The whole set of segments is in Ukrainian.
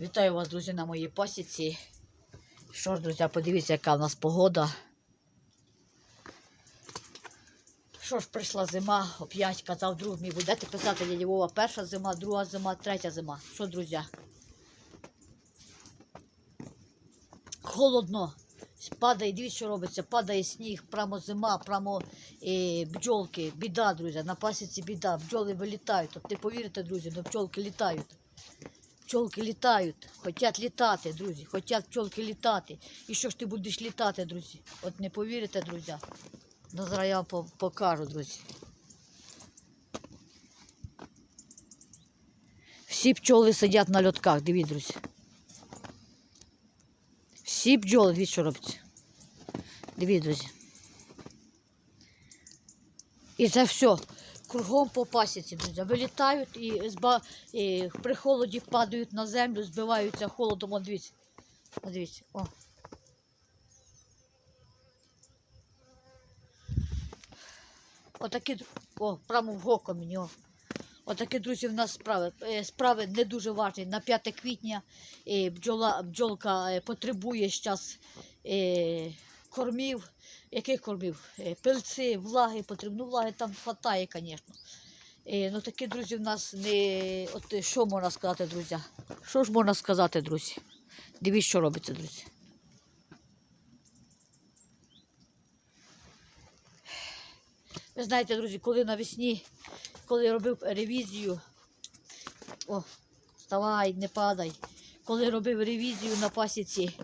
Вітаю вас, друзі, на моїй пасіці. Що ж, друзі, подивіться, яка в нас погода. Що ж, прийшла зима, оп'ять казав друг мій, будете писати дядя Вова, перша зима, друга зима, третя зима. Що, друзі? Холодно. Падає, дивіться, що робиться, падає сніг, прямо зима, прямо е, бджолки, біда, друзі, на пасіці біда, бджоли вилітають. От не повірите, друзі, але бджолки літають. Пчолки літають, хочуть літати, друзі, хочуть пчолки літати. І що ж ти будеш літати, друзі? От не повірите, друзі. Ну, зараз я вам покажу, друзі. Всі пчоли сидять на льотках, дивіться, друзі. Всі бджоли, дивіться, що робиться. Дивіться, друзі. І це все. Кругом по пасіці, друзі. Вилітають і, зба... і при холоді падають на землю, збиваються холодом. От дивіться. От дивіться. О. Отакі, о, прямо в око мені. О. Отакі, друзі, в нас справи. Е, Справи не дуже важні. На 5 квітня е, бджола, бджолка е, потребує зараз кормів. Яких кормів? Е, Пильці, влаги, потрібно влаги там хватає, звісно. Е, ну такі, друзі, в нас не. От е, що можна сказати, друзі? Що ж можна сказати, друзі? Дивіться, що робиться, друзі. Ви знаєте, друзі, коли навесні, коли робив ревізію, о, вставай, не падай. Коли робив ревізію на пасіці,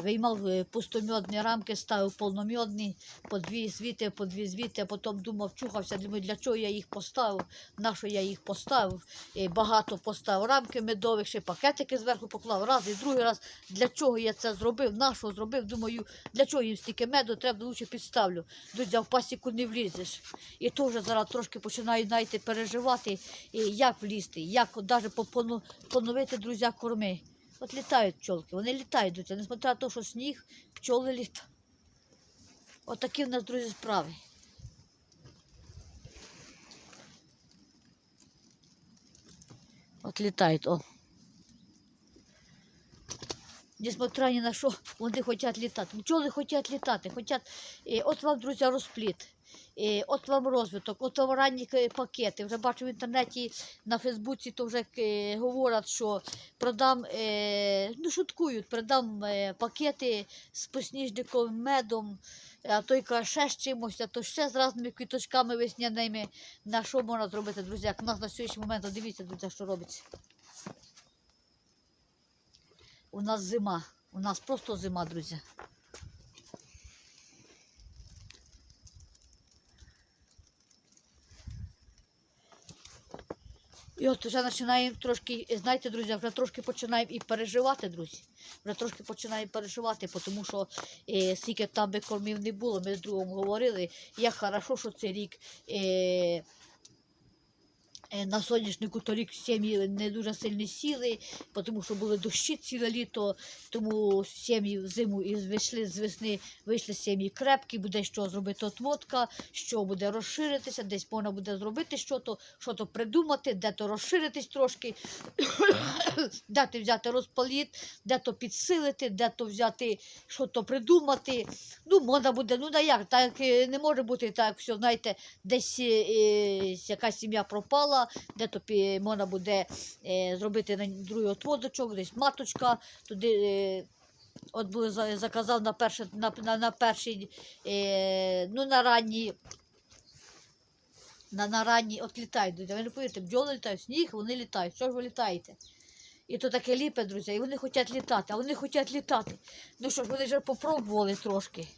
виймав е, пустомьодні рамки, ставив повномьодні, по дві звіти, по дві звіти, а потім думав, чухався, думаю, для чого я їх поставив, на що я їх поставив. Е, багато поставив рамки медових, ще пакетики зверху поклав, раз і другий раз. Для чого я це зробив, на що зробив, думаю, для чого їм стільки меду, треба лучше підставлю. Друзі, в пасіку не влізеш. І вже зараз трошки починаю знаєте, переживати, як влізти, як навіть поновити, друзі, корми. От літають пчолки, вони літають, несмотря на те, що сніг, пчоли літають. От такі в нас, друзі, справи. От літають, о. Несмотря ні на що, вони хочуть літати. Пчоли хочуть літати, хочуть, от вам, друзі, розпліт. От вам розвиток, от вам ранні пакети. Вже бачу в інтернеті на Фейсбуці, то вже е, говорять, що продам, е, ну шуткують, продам е, пакети з посніжниковим медом, а той каже, ще з чимось, а то ще з різними квіточками весняними. На що можна зробити, друзі? Як у нас на сьогоднішній момент, дивіться, друзі, що робиться. У нас зима. У нас просто зима, друзі. І от вже починаємо трошки, знаєте, друзі, вже трошки починаємо і переживати, друзі. Вже трошки починаємо переживати, тому що е, скільки там би кормів не було, ми з другом говорили, як хорошо, що цей рік. Е, На соняшнику торік сім'ї не дуже сильно сіли, тому що були дощі ціле літо, тому сім'ї в зиму і вийшли з весни, вийшли сім'ї крепкі, буде що зробити отводка, що буде розширитися, десь можна буде зробити що то, що то придумати, де то розширитись трошки, де то взяти розпаліт, де то підсилити, де то взяти, що то придумати. Ну, можна буде, ну да як, так е, не може бути так, що, знаєте, десь е, е, якась сім'я пропала, де то пі- можна буде е, зробити на другий отводочок, десь маточка, туди. Е, От були заказав на перше, на, на, на перший, е, ну на ранній, на, на ранній, от літають, друзі, ви не повірте, бджоли літають, сніг, вони літають, що ж ви літаєте? І то таке ліпе, друзі, і вони хочуть літати, а вони хочуть літати. Ну що ж, вони вже попробували трошки.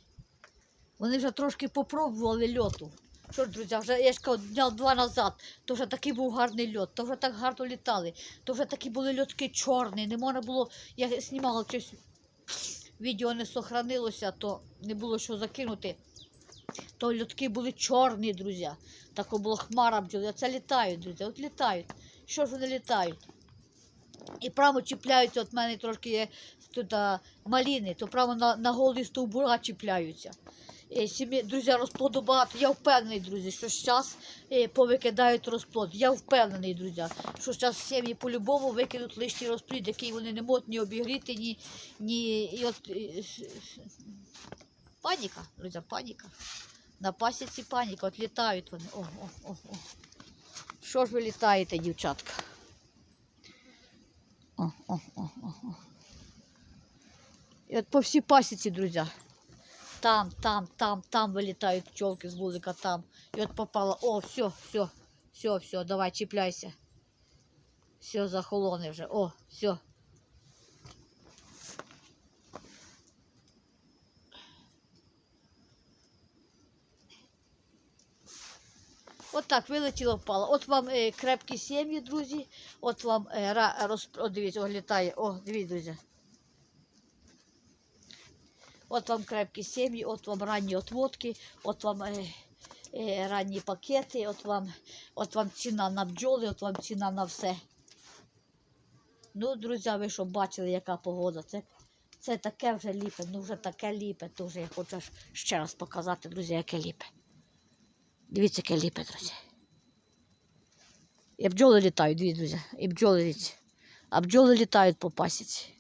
Вони вже трошки попробували льоту. Що ж, друзі, вже я ж кажу, дня два назад, то вже такий був гарний льот, то вже так гарно літали, то вже такі були льотки чорні, не можна було, я знімала щось, відео не сохранилося, то не було що закинути. То льотки були чорні, друзі. Тако було хмара бджоли. А це літають, друзі, от літають. Що ж вони літають? І прямо чіпляються, от мене трошки є тут а, маліни, то прямо на, на голі стовбура чіпляються. Е, друзі, розплоду багато. Я впевнений, друзі, що зараз повикидають розплод. Я впевнений, друзі, що зараз сім'ї по-любому викинуть лишній розплід, який вони не можуть ні обігріти, ні. ні і от, е, паніка, друзі, паніка. На пасіці паніка, от літають вони. О, о, о, о. Що ж ви літаєте, дівчатка? О, о, о, о. І от по всій пасіці, друзі. Там, там, там, там вилітають пчелки з вулика, там. І от попало. О, все, все, все, все, давай, чіпляйся. Все, захолоне вже. О, все. От так вилетіло, впало. От вам е, крепкі сім'ї, друзі. От вам е, ра, роз, о, дивіться, о, літає. О, дивіться, друзі. От вам крепкі сім'ї, от вам ранні отводки, от вам е, е, ранні пакети, от вам, от вам ціна на бджоли, от вам ціна на все. Ну, друзі, ви що бачили, яка погода. Це, це таке вже ліпе, ну вже таке ліпе. То я хочу ще раз показати, друзі, яке ліпе. Дивіться, яке ліпе, друзі. І бджоли літають, дивіться, друзі. І бджоли дивіться. А бджоли літають по пасіці.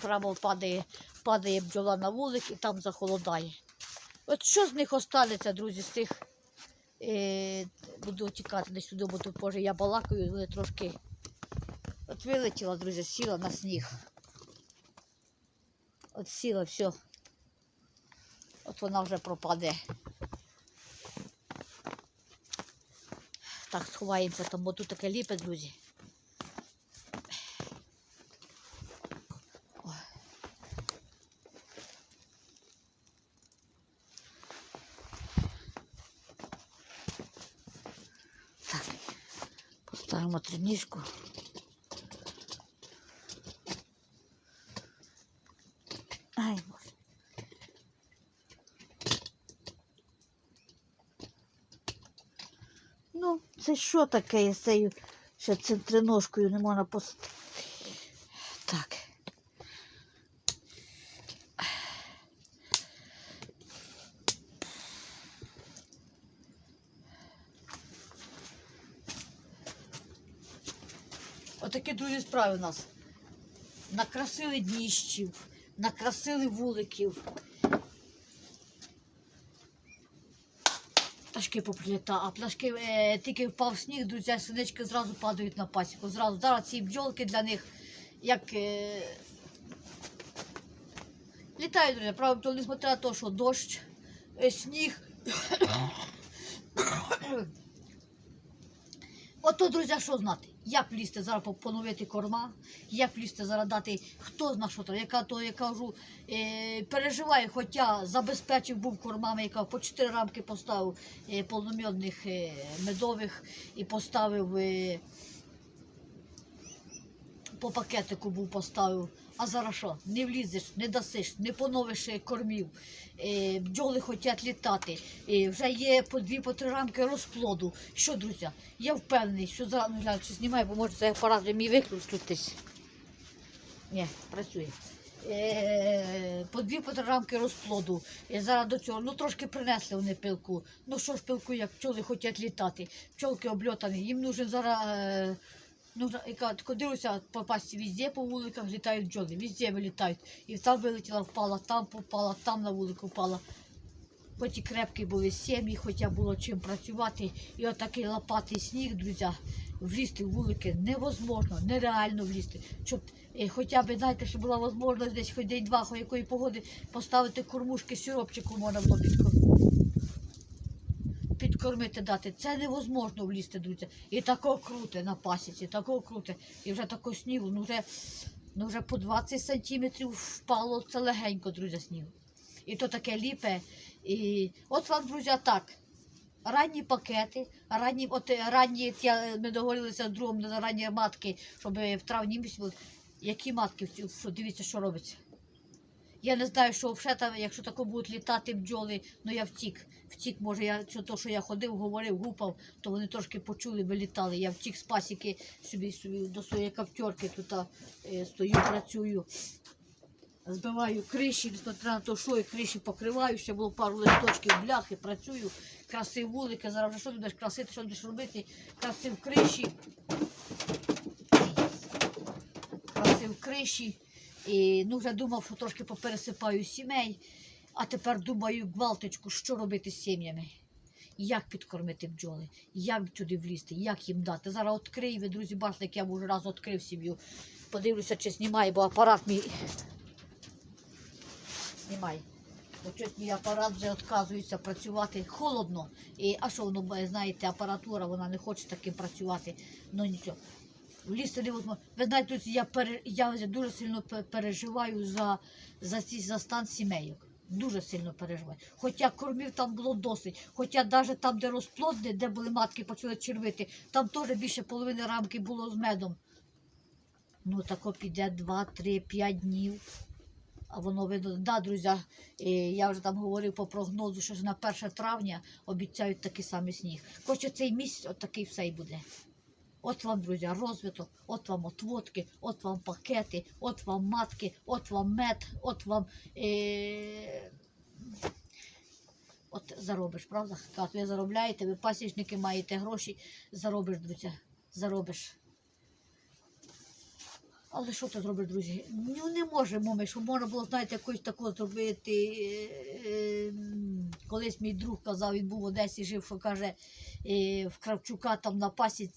Прямо падає, падає бджола на вулик і там захолодає. От що з них останеться, друзі, з цих. Е, буду тікати десь сюди, бо тут може я балакаю, вони трошки. От вилетіла, друзі, сіла на сніг. От сіла, все. От вона вже пропаде. Так, сховаємося там, бо тут таке ліпе, друзі. Ой. Так, поставимо. Ай, боже. Ну, це що таке з цією ще центриножкою не можна поставити? Так. Отакі друзі справи у нас. Накрасили дніщів, накрасили вуликів. Пташки поприліта, а пташки е, тільки впав сніг, друзі, синички зразу падають на пасіку. Зразу. Зараз ці бджолки для них як е, літають, друзі. Правда, то несмотря на те, що дощ, е, сніг. Ото, друзі, що знати? Як влізти зараз поновити корма, як влізти зараз дати, хто зна що там, яка то, я кажу, е, переживає, хоча забезпечив був кормами, яка по чотири рамки поставив е, повномьодних е, медових і поставив е, по пакетику був поставив. А зараз що? Не влізеш, не дасиш, не поновиш е, кормів. Е, бджоли хочуть літати. Е, вже є по дві, по три рамки розплоду. Що, друзі? Я впевнений, що зараз ну, глянь, чи знімаю, бо може цей апарат мій виключитись. Ні, працює. По дві по три рамки розплоду. І зараз до цього, ну трошки принесли вони пилку. Ну що ж пилку, як пчоли хочуть літати. Пчолки обльотані. Їм нужен зараз. Нужно, тако дивлюся, попасти везде по вуликах літають бджоли, везде вилітають. І там вилетіла, впала, там попала, там на вулику впала. Хоч і крепкі були сім'ї, хоча було чим працювати. І отакий лопатий сніг, друзі, влізти в вулики невозможно, нереально влізти. Щоб е, хоча б, знаєте, щоб була можливість десь хоч день-два, якої погоди поставити кормушки, сиропчику можна було підкормити. Підкормити дати. Це невозможно влізти, друзі. І тако круте на пасіці, тако круте. І вже тако снігу, ну вже, ну вже по 20 сантиметрів впало це легенько, друзі, снігу. І то таке ліпе. І от вам, друзі, так. Ранні пакети, ранні, от ранні, я, ми договорилися з другом на ранні матки, щоб в травні місяці. Які матки? Дивіться, що робиться. Я не знаю, що вже там, якщо тако будуть літати бджоли, ну я втік. Втік, може, я то, що я ходив, говорив, гупав, то вони трошки почули, вилітали. Я втік з пасіки собі, собі до своєї кавтьорки тут е, стою, працюю. збиваю криші, несмотря на те, що і криші покриваю, ще було пару листочків бляхи, працюю, красив вулики, зараз що будеш красити, що будеш робити, красив криші. Красив криші. І ну, вже думав, що трошки попересипаю сімей, а тепер думаю, гвалточку, що робити з сім'ями. Як підкормити бджоли, як туди влізти, як їм дати. Зараз відкрию, ви, друзі, бачите, як я вже раз відкрив сім'ю. Подивлюся, чи знімає, бо апарат мій. Знімай. Бо щось мій апарат вже відказується працювати холодно. І, а що воно, знаєте, апаратура, вона не хоче таким працювати. Ну нічого. Невозможно. Ви знаєте, друзі, я, пере, я дуже сильно переживаю за, за, ці, за стан сімейок. Дуже сильно переживаю. Хоча кормів там було досить, хоча навіть там, де розплодне, де були матки, почали червити, там теж більше половини рамки було з медом. Ну, тако піде 2, 3, 5 днів. А воно видно, да, друзі, е, я вже там говорив по прогнозу, що на 1 травня обіцяють такий самий сніг. Хоча цей місяць от все й буде. От вам, друзі, розвиток, от вам отводки, от вам пакети, от вам матки, от вам мед, от вам. Е... От заробиш, правда? Як ви заробляєте, ви пасічники маєте гроші, заробиш, друзі, заробиш. Але що ти зробиш, друзі? Ну не можемо ми, що можна було, знаєте, якось такого зробити. Е, е, Колись мій друг казав, він був в Одесі, жив, що каже, е, в Кравчука там на пасі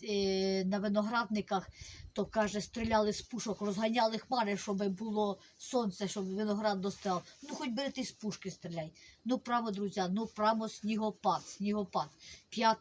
на виноградниках, то каже, стріляли з пушок, розганяли хмари, щоб було сонце, щоб виноград достав. Ну, хоч бери ти з пушки стріляй. Ну, право, друзі, ну право снігопад, снігопад. 5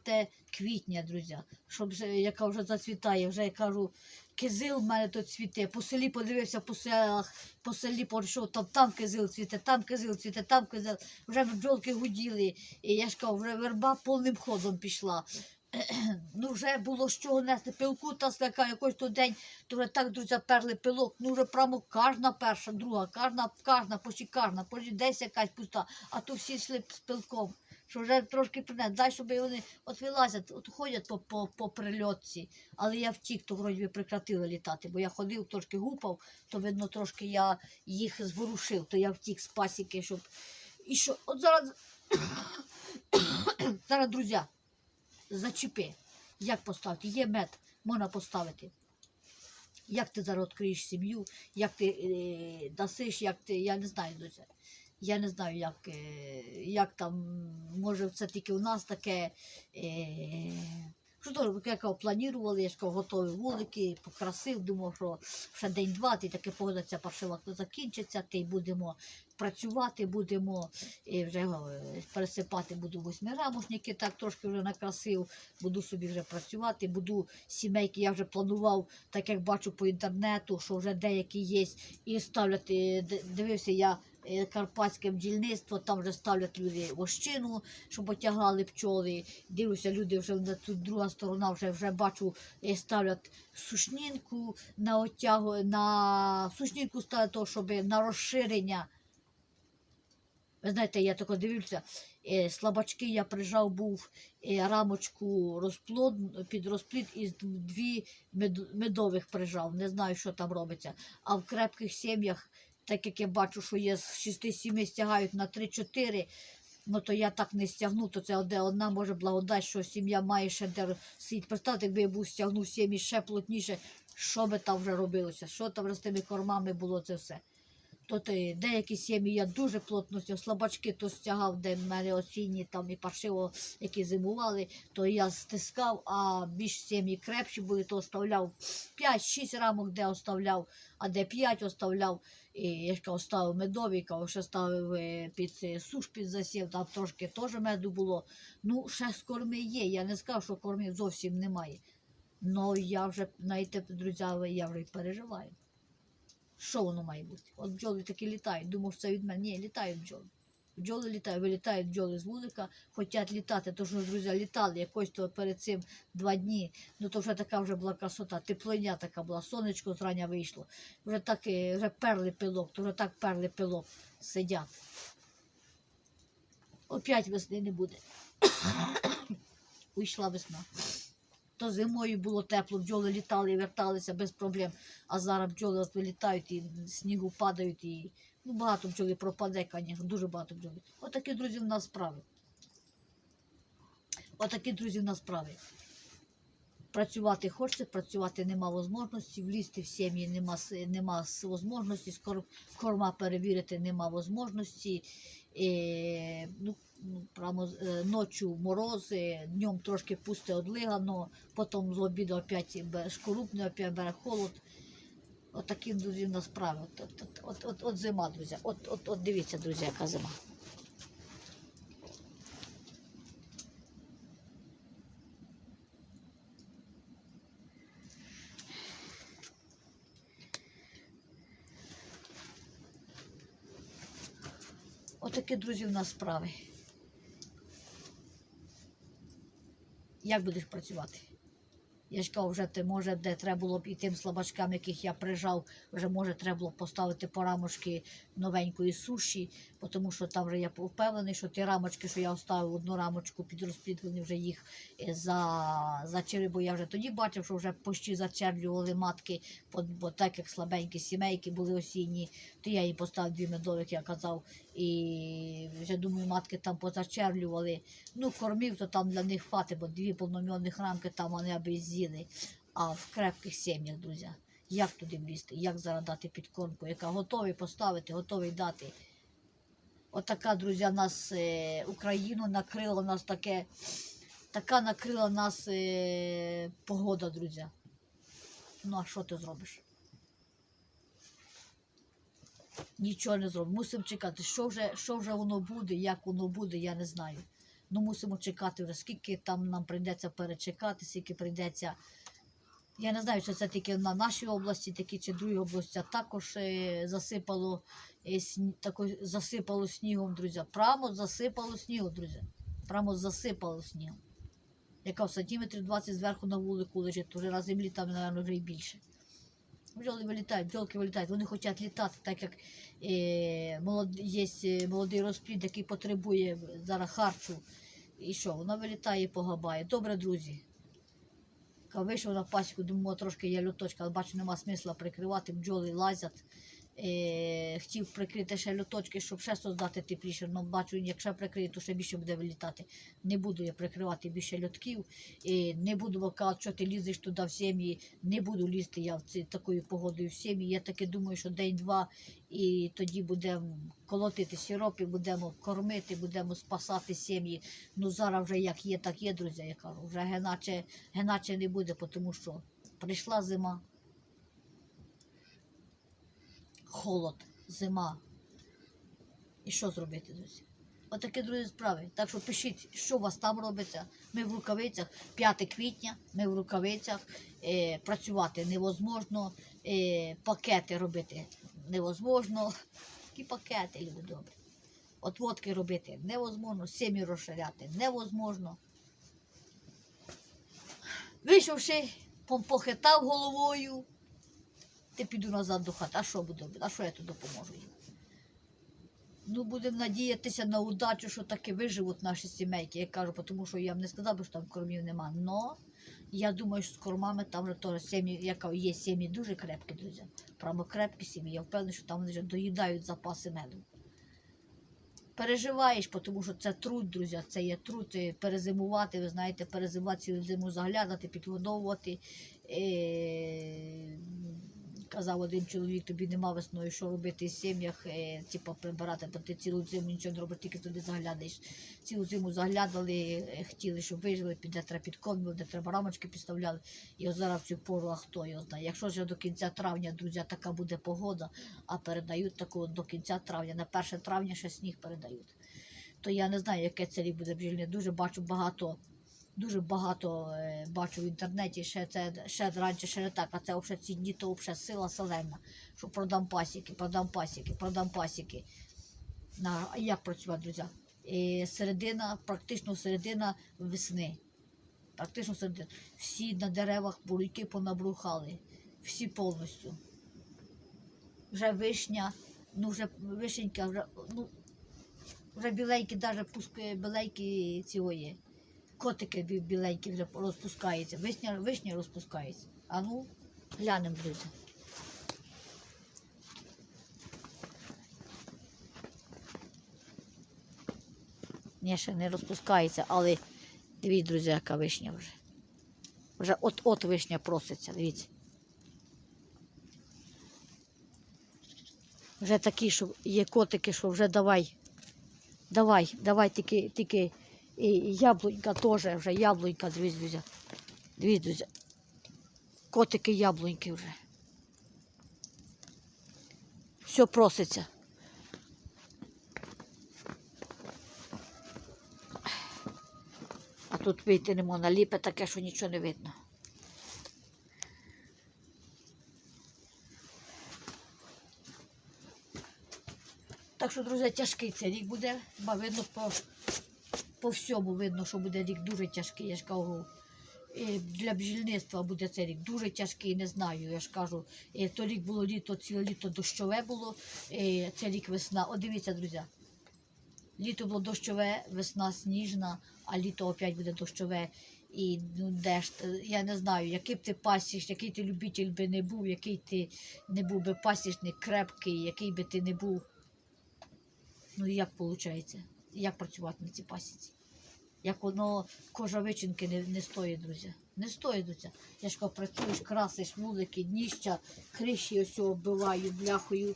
квітня, друзі, щоб яка вже зацвітає, вже я кажу, кизил в мене тут цвіте. По селі подивився по селах, по селі пройшов, там, там кизил цвіте, там кизил цвіте, там кизил. Вже бджолки гуділи. І я ж кажу, вже верба повним ходом пішла. Ну, вже було з чого нести пилку та слика, якось той день, то вже так, друзі, перли пилок. Ну, вже прямо кожна перша, друга, кожна, кожна, почти кожна, почти десь якась пуста, а то всі йшли з пилком. Що вже трошки принес, дай, щоб вони от вилазять, от ходять по, по, по прильотці. Але я втік, то вроді би прекратила літати, бо я ходив, трошки гупав, то видно, трошки я їх зворушив, то я втік з пасіки, щоб. І що, от зараз, зараз, друзі, зачепи. Як поставити? Є мед, можна поставити. Як ти зараз відкриєш сім'ю, як ти е, дасиш, як ти, я не знаю, друзі. Я не знаю, як, е, як там, може, це тільки у нас таке. Е, що то, як планували, я ж готові вулики, покрасив, думав, що ще день-два, ти таке погода ця паршива закінчиться, ти будемо працювати, будемо і вже е, пересипати буду восьмирамушники, так трошки вже накрасив, буду собі вже працювати, буду сімейки, я вже планував, так як бачу по інтернету, що вже деякі є, і ставлять, е, дивився я карпатське бджільництво, там вже ставлять люди вощину, щоб отягали пчоли. Дивлюся, люди вже на тут друга сторона, вже вже бачу, е, ставлять сушнінку на отягу, на сушнінку ставлять, то, щоб на розширення. Ви знаєте, я тако дивився, е, слабачки я прижав був е, рамочку розплод, під розплід із дві медових прижав. Не знаю, що там робиться. А в крепких сім'ях, так як я бачу, що є з 6-7 стягають на 3-4, ну то я так не стягну, то це одна може благодать, що сім'я має ще де сидіти. Представте, якби я був стягнув сім'ї ще плотніше, що би там вже робилося, що там вже з тими кормами було це все. То ти, деякі сім'ї я дуже плотно стягав, слабачки то стягав, де в мене осінні там і паршиво, які зимували, то я стискав, а більш сім'ї крепші були, то оставляв 5-6 рамок, де оставляв, а де 5 оставляв. І я кажу, медові, ще ставив е, під е, суш під засів, там трошки теж меду було. Ну, ще з корми є. Я не сказав, що кормів зовсім немає. Ну я вже, знаєте, друзі, я вже переживаю. Що воно має бути? От бджоли такі літають. Думав, що це від мене. Ні, літають бджоли. Бджоли літають, вилітають бджоли з вулика, хочуть літати. То, що друзі літали якось то перед цим два дні. Ну то вже така вже була красота. Теплиня така була, сонечко зрання вийшло. Вже так е, вже перли пилок, то вже так перли пилок сидять. Опять весни не буде. Уйшла весна. То зимою було тепло, бджоли літали і верталися без проблем. А зараз бджоли от вилітають і снігу падають, і ну, багато бджоли пропаде, звісно, дуже багато бджоли. Отакі, друзі, в нас справи. Отакі, друзі, в нас справи. Працювати хочеться, працювати нема можливості, влізти в сім'ї нема, нема можливості, корма перевірити нема можливості. Е, ну, ну, прямо е, ночі морози, днем трошки пусте одлигано, потім з обіду опять шкурупне, опять бере холод. От такі, друзі. От, от, от, от, от, от зима, друзі. От, от, от дивіться, друзі, яка зима. Отакі, друзі, в нас справи. Як будеш працювати? Я ж кажу, вже ти може, де треба було б і тим слабачкам, яких я прижав, вже може треба було поставити по рамочки новенької суші, тому що там вже я впевнений, що ті рамочки, що я оставив одну рамочку під розплід, вони вже їх е, за, зачерли, бо я вже тоді бачив, що вже почти зачерлювали матки, бо, так як слабенькі сімейки були осінні, то я їм поставив дві медових, я казав, і вже думаю, матки там позачерлювали. Ну, кормів, то там для них хватить, бо дві повномірних рамки там вони аби з'їли. А в крепких сім'ях, друзі, як туди влізти, як зараз дати підкормку, яка готові поставити, готові дати. Отака, друзі, нас е, Україну накрила нас таке, така накрила нас е, погода, друзі. Ну, а що ти зробиш? Нічого не зробимо. Мусимо чекати. Що вже, що вже воно буде, як воно буде, я не знаю. Ну мусимо чекати вже, скільки там нам прийдеться перечекати, скільки прийдеться. Я не знаю, чи це тільки на нашій області, такі чи другі області, також е, засипало, е, тако, засипало снігом, друзі. Прямо засипало снігом, друзі. Прямо засипало снігом. Яка в сантиметрів 20 зверху на вулику лежить, вже на землі там, мабуть, вже і більше. Бджоли вилітають, бджолки вилітають, вони хочуть літати, так як е, молод, є е, молодий розплід, який потребує зараз харчу. І що, вона вилітає і погабає. Добре, друзі. Вийшов на пасіку, думав, трошки є люточка, але бачу, нема смисла прикривати, бджоли лазять. Е, хотів прикрити ще льоточки, щоб ще создати тепліше. але бачу, якщо прикрию, то ще більше буде вилітати. Не буду я прикривати більше льотків. І не буду казати, що ти лізеш туди в сім'ї. Не буду лізти я в ці, такою погодою в сім'ї. Я таки думаю, що день-два і тоді будемо колотити сиропи, будемо кормити, будемо спасати сім'ї. Ну зараз вже як є, так є, друзі. Я кажу, вже геначе, геначе не буде, тому що прийшла зима. Холод, зима. І що зробити, друзі? Отакі друзі справи. Так що пишіть, що у вас там робиться. Ми в рукавицях 5 квітня, ми в рукавицях. Е, працювати невозможно, е, пакети робити невозможно. Які пакети, люди добрі. Отводки робити невозможно, сім'ї розширяти невозможно. Вийшовши, похитав головою, ти піду назад до хати. А що робити? А що я тут допоможу їм? Ну, будемо надіятися на удачу, що таки виживуть наші сімейки. Я кажу, тому що я б не сказав, що там кормів нема. Но я думаю, що з кормами там теж сім'ї, яка є сім'ї дуже крепкі, друзі. Прямо крепкі сім'ї. Я впевнений, що там вони вже доїдають запаси меду. Переживаєш, тому що це труд, друзі, це є труд перезимувати, ви знаєте, перезимувати цілу зиму заглядати, підгодовувати. Е, казав один чоловік, тобі нема весною, що робити в сім'ях, е, типу, прибирати, бо ти цілу зиму нічого не робиш, тільки туди заглядаєш. Цілу зиму заглядали, е, хотіли, щоб вижили, піде треба підкормили, де треба рамочки підставляли. І от зараз в цю пору, а хто його знає. Якщо вже до кінця травня, друзі, така буде погода, а передають таку до кінця травня, на 1 травня ще сніг передають. То я не знаю, яке рік буде бджільне. Дуже бачу багато. Дуже багато е, бачу в інтернеті, ще це ще раніше ще не так, а це взагалі ці дні, то взагалі сила селена, що продам пасіки, продам пасіки, продам пасіки. На, а як працювати, друзі? Е, середина, практично середина весни. Практично середина. Всі на деревах буряки понабрухали. Всі повністю. Вже вишня, ну вже вишенька, вже, ну, вже біленькі, навіть пуски біленькі цього котики біленькі вже розпускаються. Вишня, вишня розпускається. А ну, глянемо, друзі. Ні, ще не розпускається, але дивіться, друзі, яка вишня вже. Вже от-от вишня проситься, дивіться. Вже такі, що є котики, що вже давай. Давай, давай тільки, тільки і яблунька теж, вже яблунька, дивіться, друзі. Дивіться, друзі. Котики яблуньки вже. Все проситься. А тут вийти не можна, ліпе таке, що нічого не видно. Так що, друзі, тяжкий цей рік буде, бо видно по, по всьому видно, що буде рік дуже тяжкий, я ж кажу. Для бджільництва буде цей рік дуже тяжкий, не знаю. Я ж кажу, то рік було літо, ціле літо дощове було, це рік весна. От дивіться, друзі. Літо було дощове, весна сніжна, а літо опять буде дощове. І ну, ж, я не знаю, який б ти пасіч, який ти любитель би не був, який ти не був би пасічник крепкий, який би ти не був. Ну як виходить? Як працювати на цій пасіці? Як воно кожа вичинки не, не стоїть, друзі. Не стоїть, друзі. Я ж кажу, працюєш, красиш вулики, дніща, криші ось оббиваю бляхою.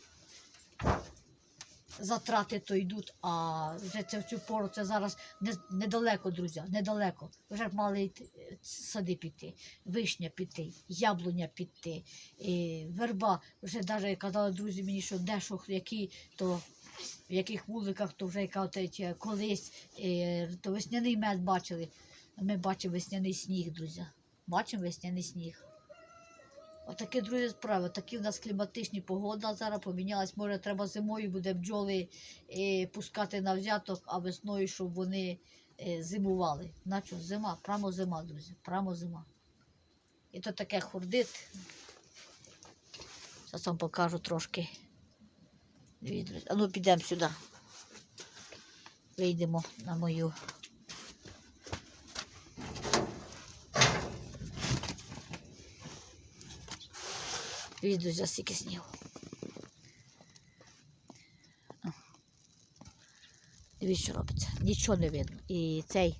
Затрати то йдуть, а вже це в цю пору це зараз не, недалеко, друзі, недалеко. Вже мали йти, сади піти, вишня піти, яблуня піти, і верба. Вже навіть казали друзі мені, що де що, які, то в яких вуликах, то вже е, колись, е, то весняний мед бачили. Ми бачимо весняний сніг, друзі. Бачимо весняний сніг. Отакі, друзі, справи. Такі в нас кліматичні погода зараз помінялась. Може, треба зимою буде бджоли е, пускати на взяток, а весною, щоб вони е, зимували. Наче зима, прямо зима, друзі, прямо зима. І то таке хурдит. Зараз вам покажу трошки. Друзі. А ну підемо сюди. Вийдемо на мою. Друзі, стільки снігу. Дивіться, що робиться. Нічого не видно. І цей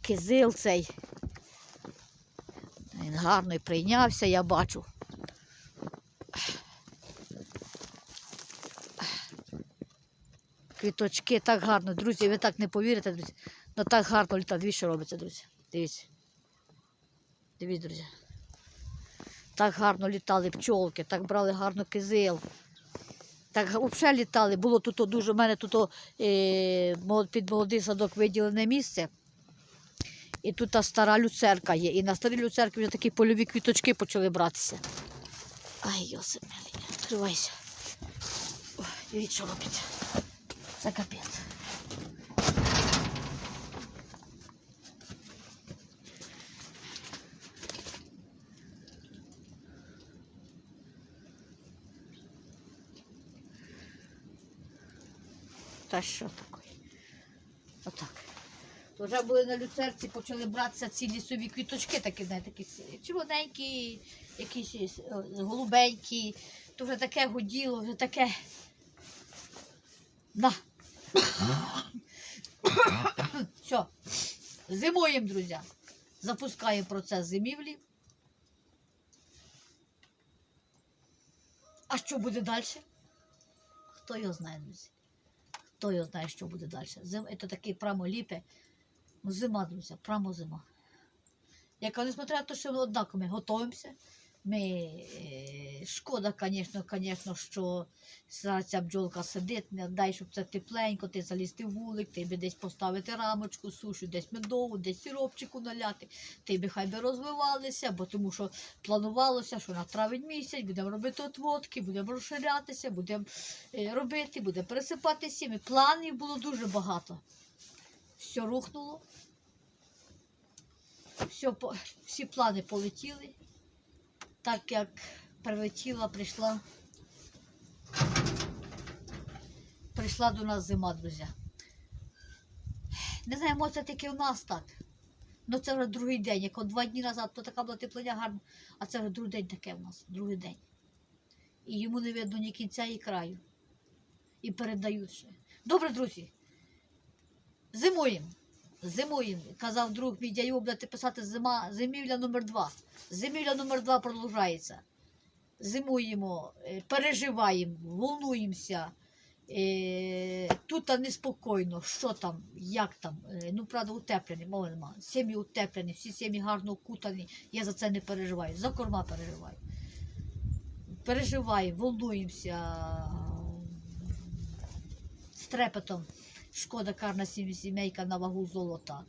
кизил цей. Він гарно прийнявся, я бачу. Квіточки так гарно, друзі, ви так не повірите, друзі. Ну так гарно літає. Дивіться, що робиться, друзі. Дивіться. Дивіться, друзі. Так гарно літали пчолки, так брали гарно кизил. Так взагалі літали. Було тут дуже, у мене тут е, під молодий садок виділене місце. І тут та стара люцерка є. І на старій люцерці вже такі польові квіточки почали братися. Ай, Йосип, відкривайся. Дивіться, що робиться. Це капець. Та що таке? Отак. Вже були на люцерці, почали братися ці лісові квіточки, такі, знаєте, такі червоненькі, якісь е, голубенькі. То вже таке годіло, вже таке. На. Все. Зимуємо, друзі. Запускаємо процес зимівлі. А що буде далі? Хто його знає, друзі? Хто його знає, що буде далі. Зим, це такий прямо ліпе. Зима, друзі, прямо зима. Яка, несмотря на те, що ми однаково готуємося. Ми, е, шкода, звісно, звісно, що ця бджолка сидить, не дай, щоб це тепленько, ти залізти в вулик, ти би десь поставити рамочку, сушу, десь медову, десь сиропчику наляти, ти би хай би розвивалися, бо тому що планувалося, що на травень місяць будемо робити отводки, будемо розширятися, будемо е, робити, будемо пересипати сім'ї. Планів було дуже багато. Все рухнуло. Все, всі плани полетіли. Так як прилетіла, прийшла. Прийшла до нас зима, друзі. Не знаю, може це тільки в нас так. Ну це вже другий день. Як от два дні назад, то така була теплиня гарна, а це вже другий день таке в нас, другий день. І йому не видно ні кінця, ні краю. І передають ще. Добре, друзі. Зимуємо. Зимуємо. Казав друг мій дядько, будете писати зима, зимівля номер два. Зимівля номер два продовжується. Зимуємо, е, переживаємо, волнуємося. Е, Тут неспокійно, що там, як там. Е, Ну, правда, утеплені, мови нема. Сім'ї утеплені, всі сім'ї гарно укутані. Я за це не переживаю. За корма переживаю. Переживаємо, волнуємося. З трепетом. Шкода карна сімейка на вагу золота.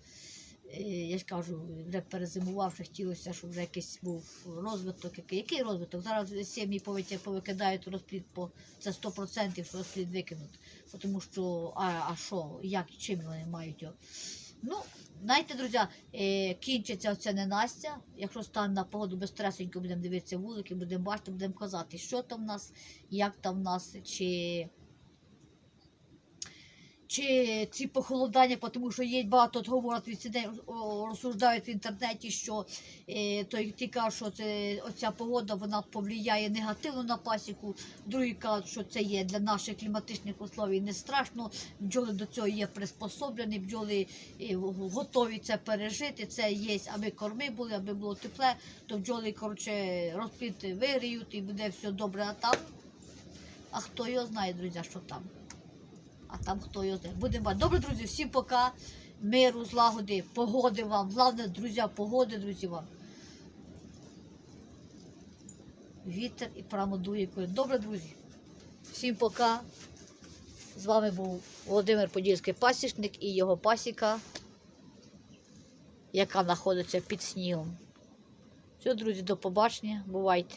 Е, Я ж кажу, вже перезимувавши, хотілося, щоб вже якийсь був розвиток. Який, розвиток? Зараз сім'ї повикидають розплід по це 100%, що розплід викинуть. Тому що, а, а що, як, чим вони мають його? Ну, знаєте, друзі, е, кінчиться ця ненастя. Якщо стане на погоду безстресенько, будемо дивитися вулики, будемо бачити, будемо казати, що там в нас, як там в нас, чи чи ці похолодання, тому що є багато говорять від сідей, розсуждають в інтернеті, що е, той ті кажуть, що це оця погода вона повлияє негативно на пасіку. Другі кажуть, що це є для наших кліматичних условій не страшно. Бджоли до цього є приспособлені, бджоли е, готові це пережити. Це є, аби корми були, аби було тепле, то бджоли коротше розплід вигріють і буде все добре. А там, а хто його знає, друзі, що там. А там хто його знає. Будемо. Добре, друзі, всім пока. Миру, злагоди, погоди вам. Головне, друзі, погоди, друзі, вам. Вітер і прамодує. Добре, друзі. Всім пока. З вами був Володимир Подільський пасічник і його пасіка, яка знаходиться під снігом. Все, друзі, до побачення. Бувайте.